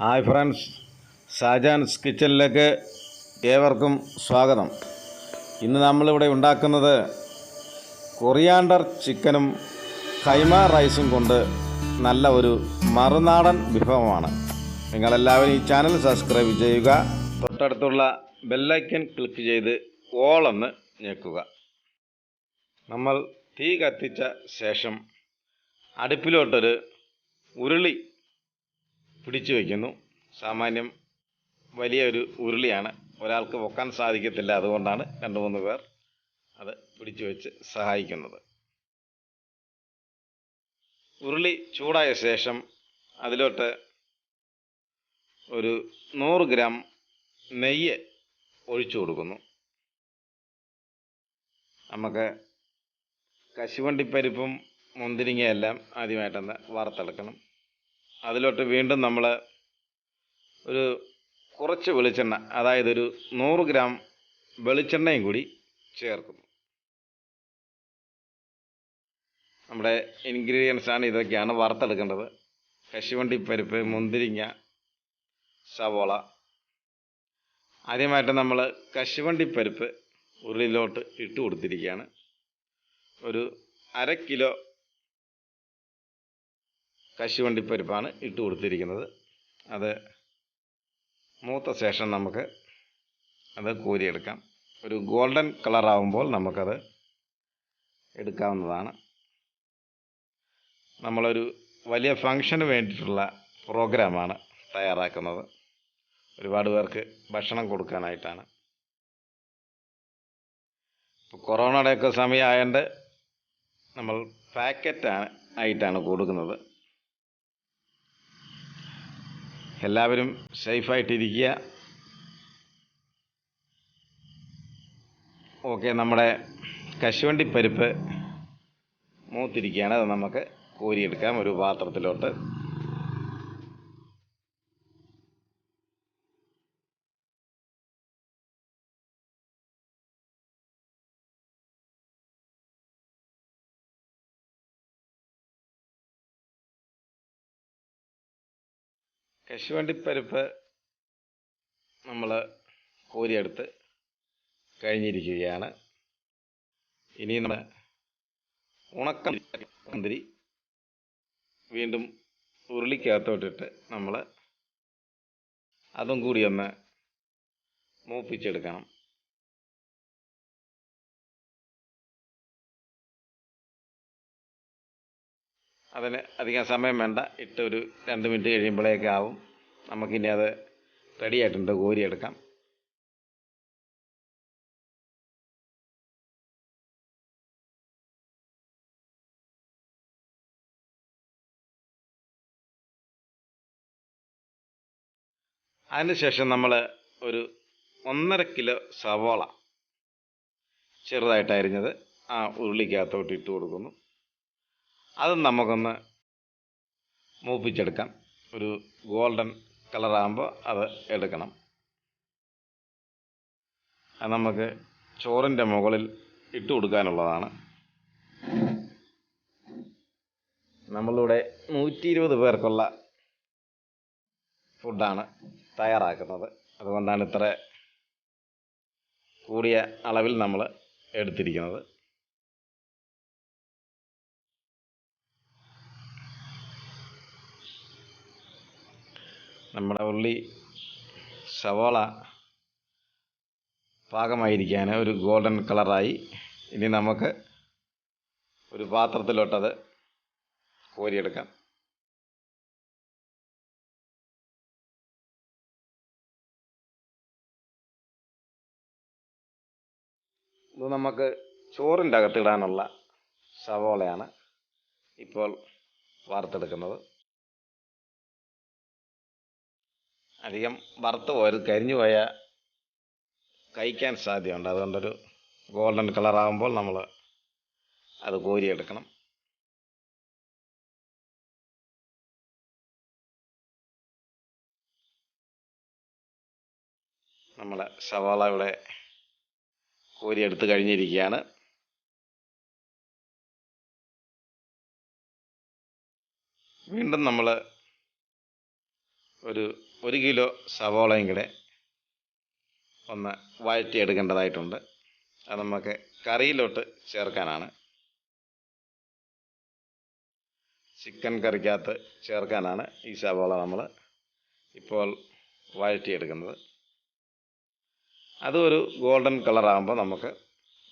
Hi friends ഷാജാൻസ് കിച്ചണിലേക്ക് ഏവർക്കും സ്വാഗതം. ഇന്ന് നമ്മളിവിടെ ഉണ്ടാക്കുന്നത് കൊറിയാണ്ടർ ചിക്കനും കൈമ റൈസും കൊണ്ട് നല്ല ഒരു മറുനാടൻ വിഭവമാണ്. നിങ്ങളെല്ലാവരും ഈ ചാനൽ സബ്സ്ക്രൈബ് ചെയ്യുക തൊട്ടടുത്തുള്ള ബെല്ലൈക്കൻ ക്ലിക്ക് ചെയ്ത് ഓളെന്ന് ഞെക്കുക. നമ്മൾ തീ കത്തിച്ച ശേഷം അടുപ്പിലോട്ടൊരു ഉരുളി പിടിച്ചു വയ്ക്കുന്നു സാമാന്യം വലിയൊരു ഉരുളിയാണ്. ഒരാൾക്ക് പൊക്കാൻ സാധിക്കത്തില്ല. അതുകൊണ്ടാണ് രണ്ട് മൂന്ന് പേർ അത് പിടിച്ചു വെച്ച് സഹായിക്കുന്നത്. ഉരുളി ചൂടായ ശേഷം അതിലോട്ട് ഒരു നൂറ് ഗ്രാം നെയ്യ് ഒഴിച്ചു കൊടുക്കുന്നു. നമുക്ക് കശുവണ്ടിപ്പരിപ്പും മുന്തിരിങ്ങയെല്ലാം ആദ്യമായിട്ടൊന്ന് വറുത്തെടുക്കണം. അതിലോട്ട് വീണ്ടും നമ്മൾ ഒരു കുറച്ച് വെളിച്ചെണ്ണ അതായത് ഒരു നൂറ് ഗ്രാം വെളിച്ചെണ്ണയും കൂടി ചേർക്കുന്നു. നമ്മുടെ ഇൻഗ്രീഡിയൻസ് ആണ് ഇതൊക്കെയാണ് വറുത്തെടുക്കേണ്ടത്. കശുവണ്ടി പരിപ്പ് മുന്തിരിങ്ങ സവോള. ആദ്യമായിട്ട് നമ്മൾ കശുവണ്ടി പരിപ്പ് ഉള്ളിലോട്ട് ഇട്ട് കൊടുത്തിരിക്കുകയാണ്. ഒരു അര കിലോ കശുവണ്ടിപ്പരിപ്പാണ് ഇട്ട് കൊടുത്തിരിക്കുന്നത്. അത് മൂത്ത ശേഷം നമുക്ക് അത് കോരിയെടുക്കാം. ഒരു ഗോൾഡൻ കളറാവുമ്പോൾ നമുക്കത് എടുക്കാവുന്നതാണ്. നമ്മളൊരു വലിയ ഫങ്ഷന് വേണ്ടിയിട്ടുള്ള പ്രോഗ്രാമാണ് തയ്യാറാക്കുന്നത്. ഒരുപാട് പേർക്ക് ഭക്ഷണം കൊടുക്കാനായിട്ടാണ്. ഇപ്പോൾ കൊറോണയുടെയൊക്കെ സമയമായതുകൊണ്ട് നമ്മൾ പാക്കറ്റാണ് ആയിട്ടാണ് കൊടുക്കുന്നത്. എല്ലാവരും സേഫായിട്ടിരിക്കുക. ഓക്കെ നമ്മുടെ കശുവണ്ടി പരിപ്പ് മൂത്തിരിക്കുകയാണ്. അത് നമുക്ക് കോരിയെടുക്കാം. ഒരു പാത്രത്തിലോട്ട്. കശുവണ്ടിപ്പരിപ്പ് നമ്മൾ കോരിയെടുത്ത് കഴിഞ്ഞിരിക്കുകയാണ്. ഇനി നമ്മൾ ഉണക്ക മുന്തിരി വീണ്ടും ഉരുളിക്കകത്തോട്ടിട്ട് നമ്മൾ അതും കൂടി ഒന്ന് മൂപ്പിച്ചെടുക്കണം. അതിന് അധികം സമയം വേണ്ട. ഇട്ടൊരു രണ്ട് മിനിറ്റ് കഴിയുമ്പോഴേക്ക് ആവും നമുക്കിനി അത് റെഡിയായിട്ടുണ്ട് കോരിയെടുക്കാം. അതിനുശേഷം നമ്മൾ ഒരു ഒന്നര കിലോ സവോള ചെറുതായിട്ട് അരിഞ്ഞത് ആ ഉരുളിക്കകത്തോട്ട് ഇട്ട് കൊടുക്കുന്നു. അതും നമുക്കൊന്ന് മൂപ്പിച്ചെടുക്കാം. ഒരു ഗോൾഡൻ കളറാകുമ്പോൾ അത് എടുക്കണം. അത് നമുക്ക് ചോറിന്റെ മുകളിൽ ഇട്ട് കൊടുക്കാനുള്ളതാണ്. നമ്മളിവിടെ നൂറ്റി ഇരുപത് പേർക്കുള്ള ഫുഡാണ് തയ്യാറാക്കുന്നത്. അതുകൊണ്ടാണ് ഇത്ര കൂടിയ അളവിൽ നമ്മൾ എടുത്തിരിക്കുന്നത്. നമ്മുടെ ഉള്ളി സവോള പാകമായിരിക്കാൻ ഒരു ഗോൾഡൻ കളറായി. ഇനി നമുക്ക് ഒരു പാത്രത്തിലോട്ടത് കോരിയെടുക്കാം. ഇത് നമുക്ക് ചോറിന്റെ അകത്തിടാനുള്ള സവോളയാണ് ഇപ്പോൾ വാർത്തെടുക്കുന്നത്. അധികം വറുത്ത് പോയത് കരിഞ്ഞു പോയാൽ കഴിക്കാൻ സാധ്യതയുണ്ട്. അതുകൊണ്ടൊരു ഗോൾഡൻ കളറാകുമ്പോൾ നമ്മൾ അത് കോരിയെടുക്കണം. നമ്മളെ സവാള ഇവിടെ കോരിയെടുത്ത് കഴിഞ്ഞിരിക്കുകയാണ്. വീണ്ടും നമ്മൾ ഒരു ഒരു കിലോ സവോളയും കൂടെ ഒന്ന് വഴറ്റിയെടുക്കേണ്ടതായിട്ടുണ്ട്. അത് നമുക്ക് കറിയിലോട്ട് ചേർക്കാനാണ്. ചിക്കൻ കറിക്കകത്ത് ചേർക്കാനാണ് ഈ സവോള നമ്മൾ ഇപ്പോൾ വഴറ്റിയെടുക്കുന്നത്. അതൊരു ഗോൾഡൻ കളറാകുമ്പോൾ നമുക്ക്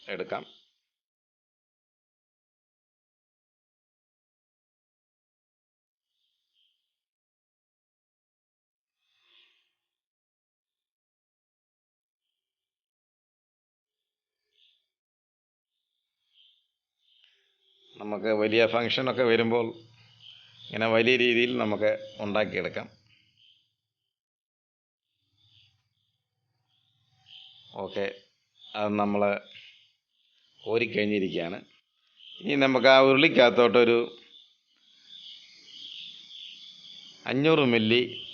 എടുക്കാം. നമുക്ക് വലിയ ഫങ്ഷനൊക്കെ വരുമ്പോൾ ഇങ്ങനെ വലിയ രീതിയിൽ നമുക്ക് ഉണ്ടാക്കിയെടുക്കാം. ഓക്കെ. അത് നമ്മൾ കോരിക്കഴിഞ്ഞിരിക്കുകയാണ്. ഇനി നമുക്ക് ആ ഉരുളിക്കകത്തോട്ടൊരു അഞ്ഞൂറ് മില്ലി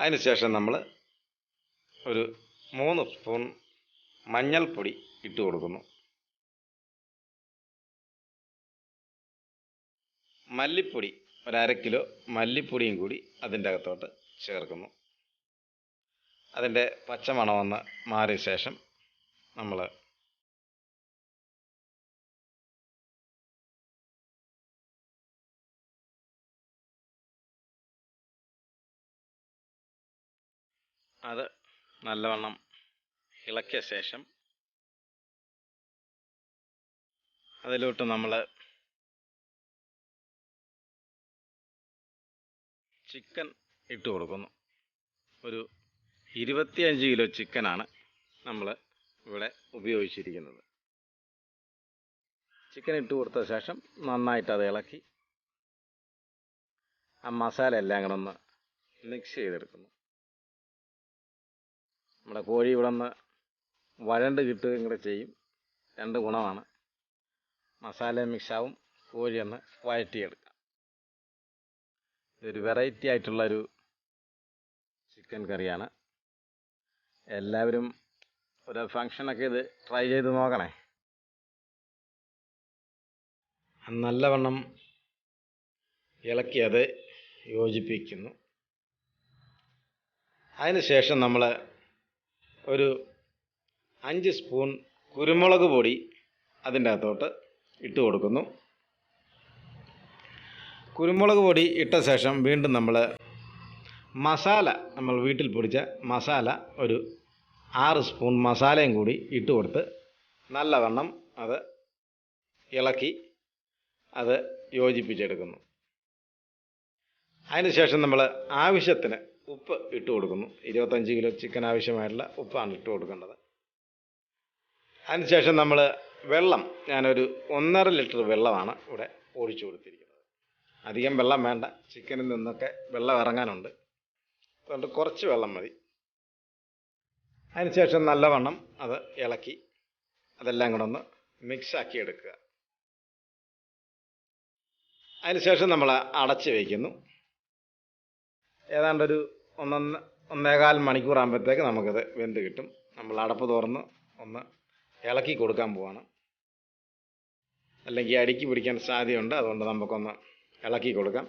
അതിനുശേഷം നമ്മൾ ഒരു മൂന്ന് സ്പൂൺ മഞ്ഞൾപ്പൊടി ഇട്ട് കൊടുക്കുന്നു. മല്ലിപ്പൊടി ഒരര കിലോ മല്ലിപ്പൊടിയും കൂടി അതിന്റെ അകത്തോട്ട് ചേർക്കുന്നു. അതിന്റെ പച്ചമണമൊന്ന് മാറിയ ശേഷം നമ്മൾ അത് നല്ലവണ്ണം ഇളക്കിയ ശേഷം അതിലോട്ട് നമ്മൾ ചിക്കൻ ഇട്ട് കൊടുക്കുന്നു. ഒരു ഇരുപത്തിയഞ്ച് കിലോ ചിക്കനാണ് നമ്മൾ ഇവിടെ ഉപയോഗിച്ചിരിക്കുന്നത്. ചിക്കൻ ഇട്ട് കൊടുത്ത ശേഷം നന്നായിട്ട് അത് ഇളക്കി ആ മസാല എല്ലാം കൂടെ ഒന്ന് മിക്സ് ചെയ്തെടുക്കുന്നു. നമ്മുടെ കോഴി ഇവിടെ നിന്ന് വഴണ്ട് കിട്ടുകയും കൂടെ ചെയ്യും. രണ്ട് ഗുണമാണ്. മസാല മിക്സാവും കോഴി ഒന്ന് വഴറ്റിയെടുക്കാം. ഇതൊരു വെറൈറ്റി ആയിട്ടുള്ളൊരു ചിക്കൻ കറിയാണ്. എല്ലാവരും ഒരു ഫങ്ഷനൊക്കെ ഇത് ട്രൈ ചെയ്ത് നോക്കണേ. നല്ലവണ്ണം ഇളക്കി അത് യോജിപ്പിക്കുന്നു. അതിനുശേഷം നമ്മൾ ഒരു അഞ്ച് സ്പൂൺ കുരുമുളക് പൊടി അതിന്റെ അകത്തോട്ട് ഇട്ട് കൊടുക്കുന്നു. കുരുമുളക് പൊടി ഇട്ട ശേഷം വീണ്ടും നമ്മൾ മസാല നമ്മൾ വീട്ടിൽ പൊടിച്ച മസാല ഒരു ആറ് സ്പൂൺ മസാലയും കൂടി ഇട്ട് കൊടുത്ത് നല്ലവണ്ണം അത് ഇളക്കി അത് യോജിപ്പിച്ചെടുക്കുന്നു. അതിനുശേഷം നമ്മൾ ആവശ്യത്തിന് ഉപ്പ് ഇട്ട് കൊടുക്കുന്നു. ഇരുപത്തഞ്ച് കിലോ ചിക്കൻ ആവശ്യമായിട്ടുള്ള ഉപ്പാണ് ഇട്ട് കൊടുക്കേണ്ടത്. അതിനുശേഷം നമ്മൾ വെള്ളം ഞാനൊരു ഒന്നര ലിറ്റർ വെള്ളമാണ് ഇവിടെ ഒഴിച്ചു കൊടുത്തിരിക്കുന്നത്. അധികം വെള്ളം വേണ്ട. ചിക്കനിൽ നിന്നൊക്കെ വെള്ളം ഇറങ്ങാനുണ്ട്. അതുകൊണ്ട് കുറച്ച് വെള്ളം മതി. അതിനുശേഷം നല്ലവണ്ണം അത് ഇളക്കി അതെല്ലാം കൂടെ ഒന്ന് മിക്സാക്കി എടുക്കുക. അതിനുശേഷം നമ്മൾ അടച്ച് വയ്ക്കുന്നു ഏതാണ്ടൊരു ഒന്നൊന്ന് ഒന്നേകാൽ മണിക്കൂറാകുമ്പോഴത്തേക്ക് നമുക്കത് വെന്ത് കിട്ടും. നമ്മൾ അടപ്പ് തുറന്ന് ഒന്ന് ഇളക്കി കൊടുക്കാൻ പോവാണ്. അല്ലെങ്കിൽ അടുക്കി പിടിക്കാൻ സാധ്യതയുണ്ട്. അതുകൊണ്ട് നമുക്കൊന്ന് ഇളക്കി കൊടുക്കാം.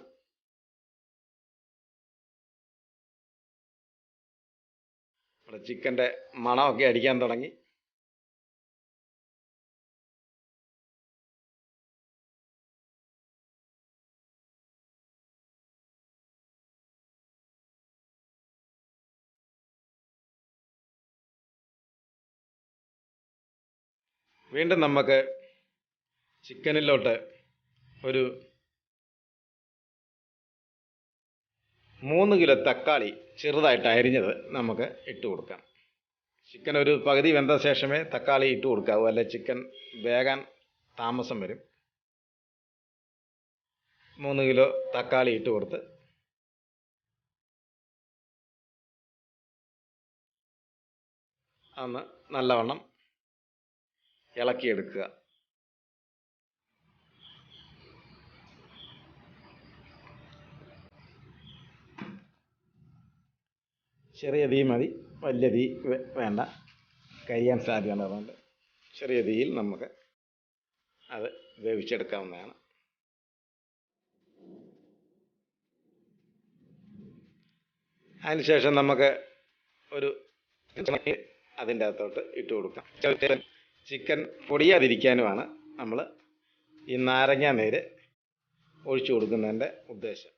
നമ്മുടെ ചിക്കന്റെ മണമൊക്കെ അടിക്കാൻ തുടങ്ങി. വീണ്ടും നമുക്ക് ചിക്കനിലോട്ട് ഒരു മൂന്ന് കിലോ തക്കാളി ചെറുതായിട്ട് അരിഞ്ഞത് നമുക്ക് ഇട്ട് കൊടുക്കാം. ചിക്കൻ ഒരു പകുതി വെന്ത ശേഷമേ തക്കാളി ഇട്ട് കൊടുക്കാവൂ. അല്ലെ ചിക്കൻ വേകാൻ താമസം വരും. മൂന്ന് കിലോ തക്കാളി ഇട്ട് കൊടുത്ത് അന്ന് നല്ലവണ്ണം ഇളക്കിയെടുക്കുക. ചെറിയ തീ മതി. വലിയ തീ വേണ്ട. കഴിയാൻ സാധ്യതയുണ്ട് അതുകൊണ്ട് ചെറിയ തീയിൽ നമുക്ക് അത് വേവിച്ചെടുക്കാവുന്നതാണ്. അതിനുശേഷം നമുക്ക് ഒരു അതിന്റെ അകത്തോട്ട് ഇട്ട് കൊടുക്കാം. ചിക്കൻ പൊടിയാതിരിക്കാനുമാണ് നമ്മൾ ഈ നാരങ്ങ നീര് ഒഴിച്ചു കൊടുക്കുന്നതിന്റെ ഉദ്ദേശം.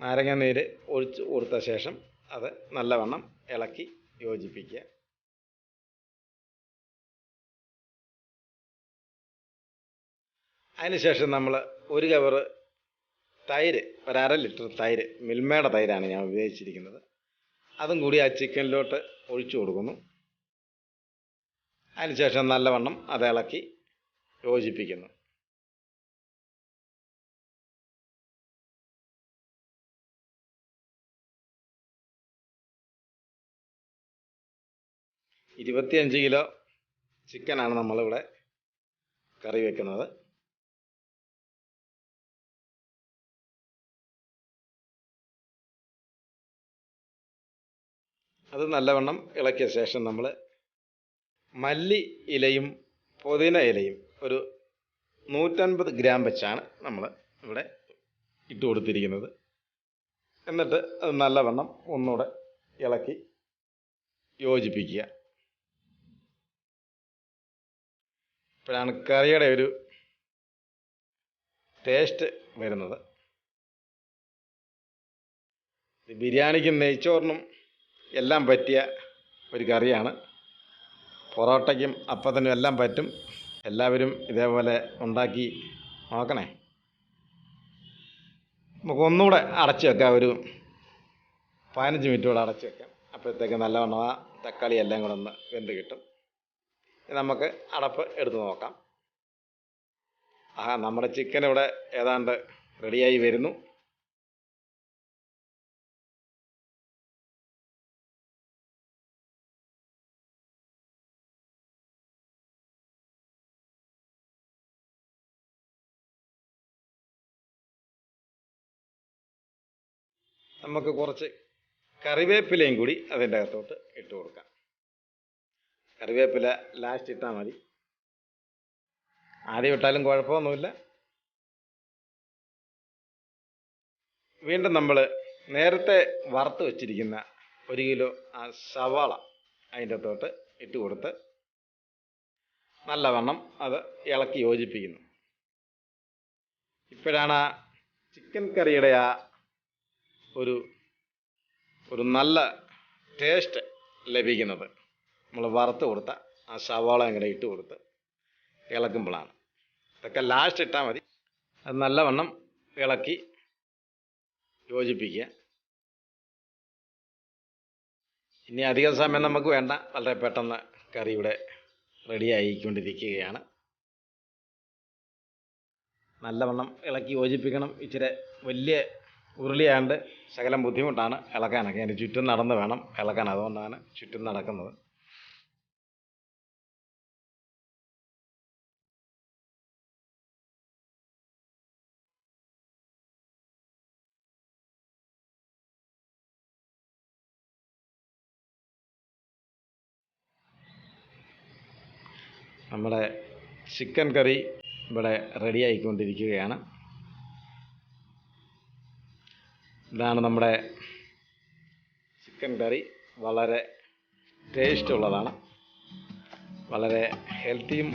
നാരങ്ങ നീര് ഒഴിച്ച് കൊടുത്ത ശേഷം അത് നല്ലവണ്ണം ഇളക്കി യോജിപ്പിക്കുക. അതിനുശേഷം നമ്മൾ ഒരു കവറ് തൈര് ഒരു അര ലിറ്റർ തൈര് മിൽമയുടെ തൈരാണ് ഞാൻ ഉപയോഗിച്ചിരിക്കുന്നത്. അതും കൂടി ആ ചിക്കനിലോട്ട് ഒഴിച്ചു കൊടുക്കുന്നു. അതിനുശേഷം നല്ലവണ്ണം അത് ഇളക്കി യോജിപ്പിക്കുന്നു. ഇരുപത്തിയഞ്ച് കിലോ ചിക്കനാണ് നമ്മളിവിടെ കറി വെക്കുന്നത്. അത് നല്ലവണ്ണം ഇളക്കിയ ശേഷം നമ്മൾ മല്ലി ഇലയും പുതിന ഇലയും ഒരു നൂറ്റൻപത് ഗ്രാം വെച്ചാണ് നമ്മൾ ഇവിടെ ഇട്ട് കൊടുത്തിരിക്കുന്നത്. എന്നിട്ട് അത് നല്ലവണ്ണം ഒന്നുകൂടെ ഇളക്കി യോജിപ്പിക്കുക. ഇപ്പോഴാണ് കറിയുടെ ഒരു ടേസ്റ്റ് വരുന്നത്. ബിരിയാണിക്കും നെയ്ച്ചോറിനും എല്ലാം പറ്റിയ ഒരു കറിയാണ്. പൊറോട്ടയ്ക്കും അപ്പത്തിനും എല്ലാം പറ്റും. എല്ലാവരും ഇതേപോലെ ഉണ്ടാക്കി നോക്കണേ. നമുക്ക് ഒന്നുകൂടെ അടച്ചു വെക്കാം ഒരു പതിനഞ്ച് മിനിറ്റ് കൂടെ അടച്ചു വെക്കാം. അപ്പോഴത്തേക്ക് നല്ലവണ്ണം ആ തക്കാളി എല്ലാം കൂടെ ഒന്ന് വെന്ത് കിട്ടും. നമുക്ക് അടപ്പ് എടുത്ത് നോക്കാം. ആ നമ്മുടെ ചിക്കൻ ഇവിടെ ഏതാണ്ട് റെഡിയായി വരുന്നു. നമുക്ക് കുറച്ച് കറിവേപ്പിലയും കൂടി അതിന്റെ അകത്തോട്ട് ഇട്ട് കൊടുക്കാം. കറിവേപ്പില ലാസ്റ്റ് ഇട്ടാൽ മതി. ആദ്യം ഇട്ടാലും കുഴപ്പമൊന്നുമില്ല. വീണ്ടും നമ്മൾ നേരത്തെ വറുത്ത് വെച്ചിരിക്കുന്ന ഒരു കിലോ ആ സവാള അതിന്റെ അകത്തോട്ട് ഇട്ട് കൊടുത്ത് നല്ലവണ്ണം അത് ഇളക്കി യോജിപ്പിക്കുന്നു. ഇപ്പോഴാണ് ചിക്കൻ കറിയുടെ ആ ഒരു ഒരു നല്ല ടേസ്റ്റ് ലഭിക്കുന്നത്. നമ്മൾ വറുത്ത് കൊടുത്ത ആ സവാള ഇങ്ങനെ ഇട്ട് കൊടുത്ത് ഇളക്കുമ്പോഴാണ്. ഇതൊക്കെ ലാസ്റ്റ് ഇട്ടാൽ മതി. അത് നല്ലവണ്ണം ഇളക്കി യോജിപ്പിക്കുക. ഇനി അധികം സമയം നമുക്ക് വേണ്ട. വളരെ പെട്ടെന്ന് കറി ഇവിടെ റെഡി ആയിക്കൊണ്ടിരിക്കുകയാണ്. നല്ലവണ്ണം ഇളക്കി യോജിപ്പിക്കണം. ഇച്ചിരി വലിയ ഉരുളിയാണ്ട് ശകലം ബുദ്ധിമുട്ടാണ് ഇളക്കാനൊക്കെ. അതിന് ചുറ്റും നടന്ന് വേണം ഇളക്കാൻ. അതുകൊണ്ടാണ് ചുറ്റും നടക്കുന്നത്. നമ്മുടെ ചിക്കൻ കറി ഇവിടെ റെഡി ഇതാണ് നമ്മുടെ ചിക്കൻ കറി. വളരെ ടേസ്റ്റ് ഉള്ളതാണ് വളരെ ഹെൽത്തിയും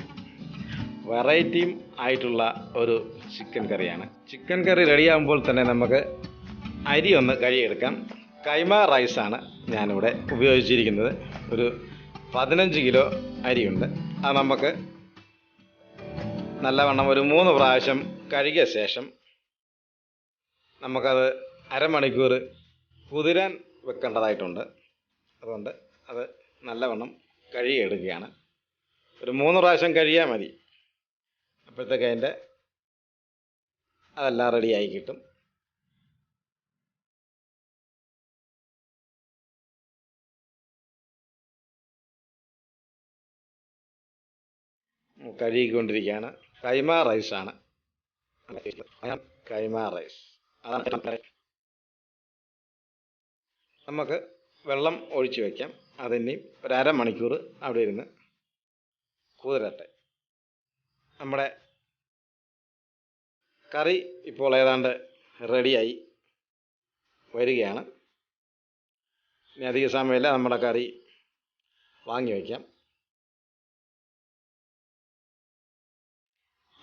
വെറൈറ്റിയും ആയിട്ടുള്ള ഒരു ചിക്കൻ കറിയാണ്. ചിക്കൻ കറി റെഡിയാകുമ്പോൾ തന്നെ നമുക്ക് അരി ഒന്ന് കഴിയെടുക്കാം കൈമ റൈസാണ് ഞാനിവിടെ ഉപയോഗിച്ചിരിക്കുന്നത്. ഒരു പതിനഞ്ച് കിലോ അരിയുണ്ട്. അത് നമുക്ക് നല്ലവണ്ണം ഒരു മൂന്ന് പ്രാവശ്യം കഴുകിയ ശേഷം നമുക്കത് അരമണിക്കൂർ കുതിരാൻ വെക്കേണ്ടതായിട്ടുണ്ട്. അതുകൊണ്ട് അത് നല്ലവണ്ണം കഴുകിയെടുക്കുകയാണ്. ഒരു മൂന്ന് പ്രാവശ്യം കഴിയാൽ മതി. അപ്പോഴത്തേക്ക് അതിന്റെ അതെല്ലാം റെഡിയായി കിട്ടും. കഴുകിക്കൊണ്ടിരിക്കുകയാണ്. കൈമ റൈസാണ്. കൈമ റൈസ്. അതാണ് നമുക്ക് വെള്ളം ഒഴിച്ച് വയ്ക്കാം അതിനി ഒരമണിക്കൂർ അവിടെ ഇരുന്ന് കുതിരട്ടെ. നമ്മുടെ കറി ഇപ്പോൾ ഏതാണ്ട് റെഡിയായി വരികയാണ്. ഇനി അധിക സമയമില്ല നമ്മുടെ കറി വാങ്ങി വയ്ക്കാം.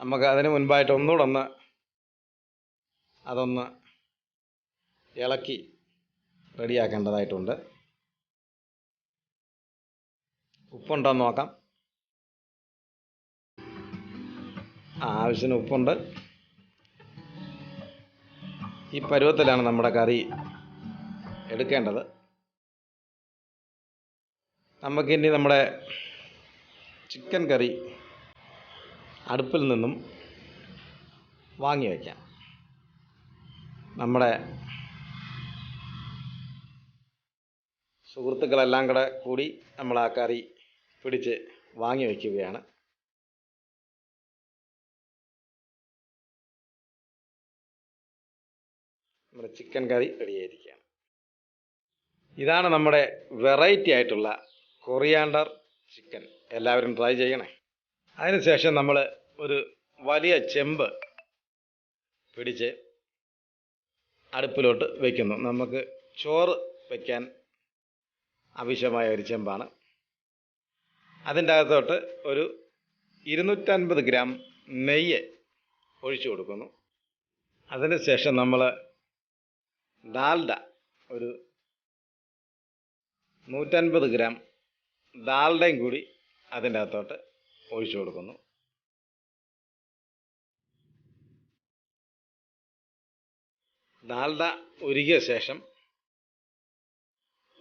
നമുക്ക് അതിന് മുൻപായിട്ട് ഒന്നുകൂടെ ഒന്ന് അതൊന്ന് ഇളക്കി റെഡിയാക്കേണ്ടതായിട്ടുണ്ട്. ഉപ്പുണ്ടോ നോക്കാം. ആവശ്യത്തിന് ഉപ്പുണ്ട്. ഈ പരുവത്തിലാണ് നമ്മുടെ കറി എടുക്കേണ്ടത്. നമുക്കിനി നമ്മുടെ ചിക്കൻ കറി അടുപ്പിൽ നിന്നും വാങ്ങി വയ്ക്കാം നമ്മുടെ സുഹൃത്തുക്കളെല്ലാം കൂടെ കൂടി നമ്മൾ ആ കറി പിടിച്ച് വാങ്ങി വയ്ക്കുകയാണ്. നമ്മുടെ ചിക്കൻ കറി റെഡിയായിരിക്കുകയാണ്. ഇതാണ് നമ്മുടെ വെറൈറ്റി ആയിട്ടുള്ള കൊറിയാണ്ടർ ചിക്കൻ. എല്ലാവരും ട്രൈ ചെയ്യണേ. അതിനുശേഷം നമ്മൾ ഒരു വലിയ ചെമ്പ് പിടിച്ച് അടുപ്പിലോട്ട് വയ്ക്കുന്നു നമുക്ക് ചോറ് വയ്ക്കാൻ ആവശ്യമായ ഒരു ചെമ്പാണ്. അതിന്റെ അകത്തോട്ട് ഒരു ഇരുന്നൂറ്റൻപത് ഗ്രാം നെയ്യ് ഒഴിച്ചു കൊടുക്കുന്നു. അതിന് ശേഷം നമ്മൾ ഡാൽഡ ഒരു നൂറ്റൻപത് ഗ്രാം ഡാൽഡയും കൂടി അതിന്റെ അകത്തോട്ട് ഒഴിച്ചു കൊടുക്കുന്നു. ഡാൽഡ ഉരുകിയ ശേഷം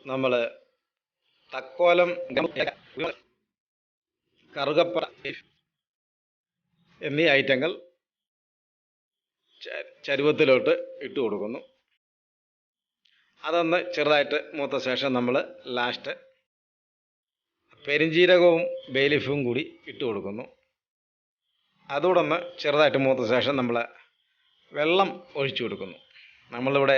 നമ്മൾ തക്കോലം കറുകപ്പ എന്നീ ഐറ്റങ്ങൾ ചരുവത്തിലോട്ട് ഇട്ട് കൊടുക്കുന്നു. അതൊന്ന് ചെറുതായിട്ട് മൂത്ത ശേഷം നമ്മൾ ലാസ്റ്റ് പെരിഞ്ജീരകവും ബേലിഫും കൂടി ഇട്ട് കൊടുക്കുന്നു. അതോടൊന്ന് ചെറുതായിട്ട് മൂത്ത ശേഷം നമ്മൾ വെള്ളം ഒഴിച്ചു കൊടുക്കുന്നു. നമ്മളിവിടെ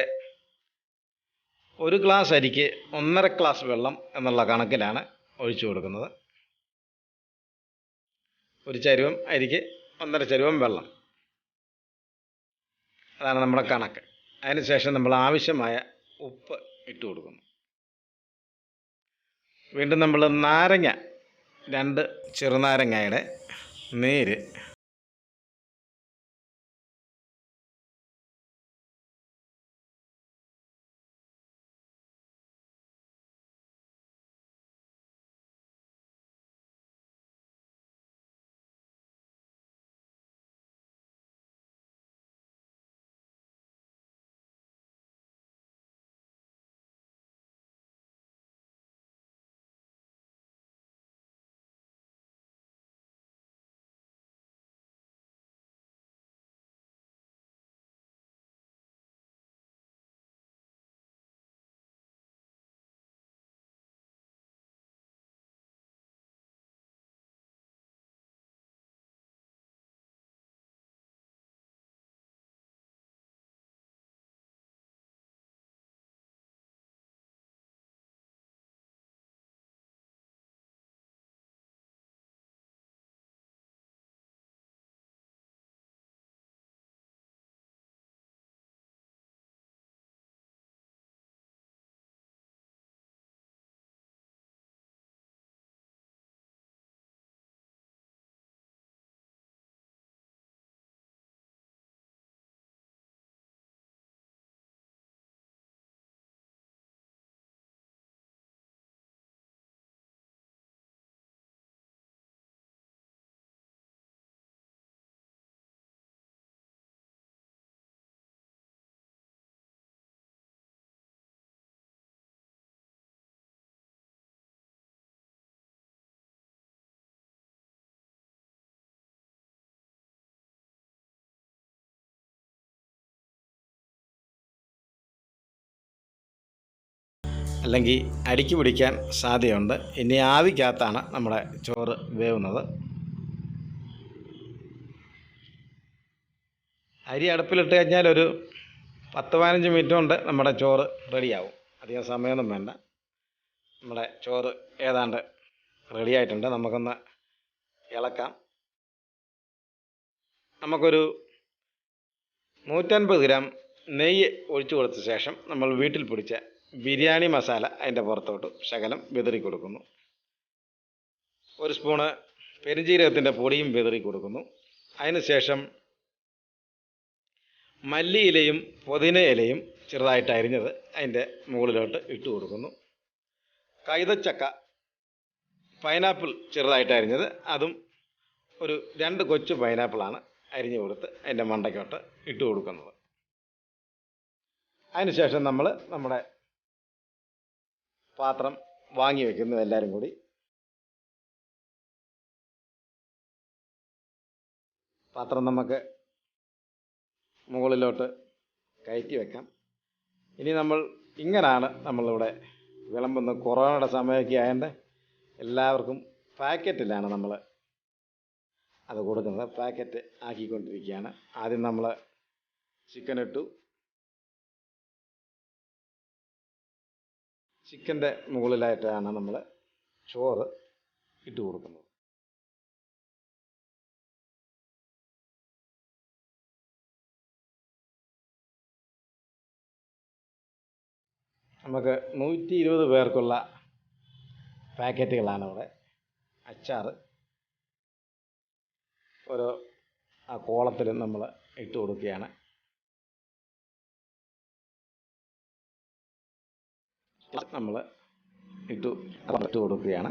ഒരു ഗ്ലാസ് അരിക്ക് ഒന്നര ഗ്ലാസ് വെള്ളം എന്നുള്ള കണക്കിലാണ് ഒഴിച്ചു കൊടുക്കുന്നത്. ഒരു ചരുവം അരിക്ക് ഒന്നര ചരുവം വെള്ളം. അതാണ് നമ്മുടെ കണക്ക്. അതിനുശേഷം നമ്മൾ ആവശ്യമായ ഉപ്പ് ഇട്ട് കൊടുക്കുന്നു. വീണ്ടും നമ്മൾ നാരങ്ങ രണ്ട് ചെറുനാരങ്ങയുടെ നീര് അല്ലെങ്കിൽ അടിക്ക് പിടിക്കാൻ സാധ്യതയുണ്ട്. ഇനി ആവിക്കകത്താണ് നമ്മുടെ ചോറ് വേവുന്നത്. അരി അടുപ്പിലിട്ട് കഴിഞ്ഞാൽ ഒരു പത്ത് പതിനഞ്ച് മിനിറ്റ് കൊണ്ട് നമ്മുടെ ചോറ് റെഡിയാവും. അധികം സമയമൊന്നും വേണ്ട. നമ്മുടെ ചോറ് ഏതാണ്ട് റെഡിയായിട്ടുണ്ട് നമുക്കൊന്ന് ഇളക്കാം. നമുക്കൊരു നൂറ്റൻപത് ഗ്രാം നെയ്യ് ഒഴിച്ചു കൊടുത്ത ശേഷം നമ്മൾ വീട്ടിൽ പൊടിച്ച ബിരിയാണി മസാല അതിന്റെ പുറത്തോട്ട് ശകലം വിതറി കൊടുക്കുന്നു. ഒരു സ്പൂണ് പെരുജീരകത്തിന്റെ പൊടിയും വിതറി കൊടുക്കുന്നു. അതിന് ശേഷം മല്ലിയിലയും പുതിന ഇലയും ചെറുതായിട്ട് അരിഞ്ഞത് അതിന്റെ മുകളിലോട്ട് ഇട്ട് കൊടുക്കുന്നു. കൈതച്ചക്ക പൈനാപ്പിൾ ചെറുതായിട്ട് അരിഞ്ഞത് അതും ഒരു രണ്ട് കൊച്ചു പൈനാപ്പിളാണ് അരിഞ്ഞു കൊടുത്ത് അതിന്റെ മണ്ടയ്ക്കോട്ട് ഇട്ട് കൊടുക്കുന്നത്. അതിനുശേഷം നമ്മൾ നമ്മുടെ പാത്രം വാങ്ങി വെക്കുന്നു എല്ലാവരും കൂടി. പാത്രം നമുക്ക് മുകളിലോട്ട് കയറ്റി വെക്കാം. ഇനി നമ്മൾ ഇങ്ങനാണ് നമ്മളിവിടെ വിളമ്പുന്ന കൊറോണയുടെ സമയമൊക്കെ ആയതുകൊണ്ട് എല്ലാവർക്കും പാക്കറ്റിലാണ് നമ്മൾ അത് കൊടുക്കുന്നത്. പാക്കറ്റ് ആക്കിക്കൊണ്ടിരിക്കുകയാണ്. ആദ്യം നമ്മൾ ചിക്കൻ ഇട്ടു. ചിക്കന്റെ മുകളിലായിട്ടാണ് നമ്മൾ ചോറ് ഇട്ട് കൊടുക്കുന്നത്. നമുക്ക് നൂറ്റി ഇരുപത് പേർക്കുള്ള പാക്കറ്റുകളാണ് ഇവിടെ അച്ചാർ ഓരോ ആ കോളത്തിൽ നമ്മൾ ഇട്ട് കൊടുക്കുകയാണ്. നമ്മൾ ഇട്ടു ഇട്ട് കൊടുക്കുകയാണ്.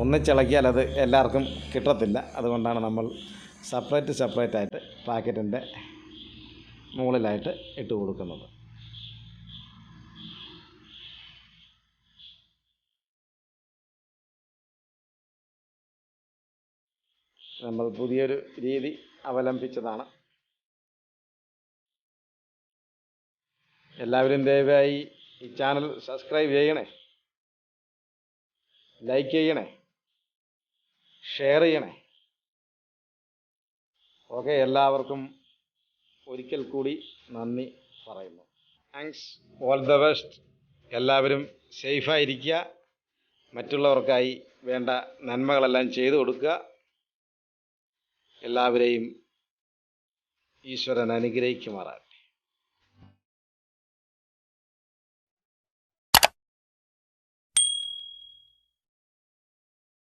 ഒന്നിച്ചിളക്കിയാൽ അത് എല്ലാവർക്കും കിട്ടത്തില്ല. അതുകൊണ്ടാണ് നമ്മൾ സെപ്പറേറ്റ് സെപ്പറേറ്റ് ആയിട്ട് പാക്കറ്റിന്റെ മുകളിലായിട്ട് ഇട്ട് കൊടുക്കുന്നത്. നമ്മൾ പുതിയൊരു രീതി അവലംബിച്ചതാണ്. എല്ലാവരും ദയവായി ഈ ചാനൽ സബ്സ്ക്രൈബ് ചെയ്യണേ. ലൈക്ക് ചെയ്യണേ. ഷെയർ ചെയ്യണേ. ഓക്കെ എല്ലാവർക്കും ഒരിക്കൽ കൂടി നന്ദി പറയുന്നു. താങ്ക്സ് ഓൾ ദ ബെസ്റ്റ് എല്ലാവരും സേഫായിരിക്കുക മറ്റുള്ളവർക്കായി വേണ്ട നന്മകളെല്ലാം ചെയ്തു കൊടുക്കുക. എല്ലാവരെയും ഈശ്വരൻ അനുഗ്രഹിക്കുമാറാൻ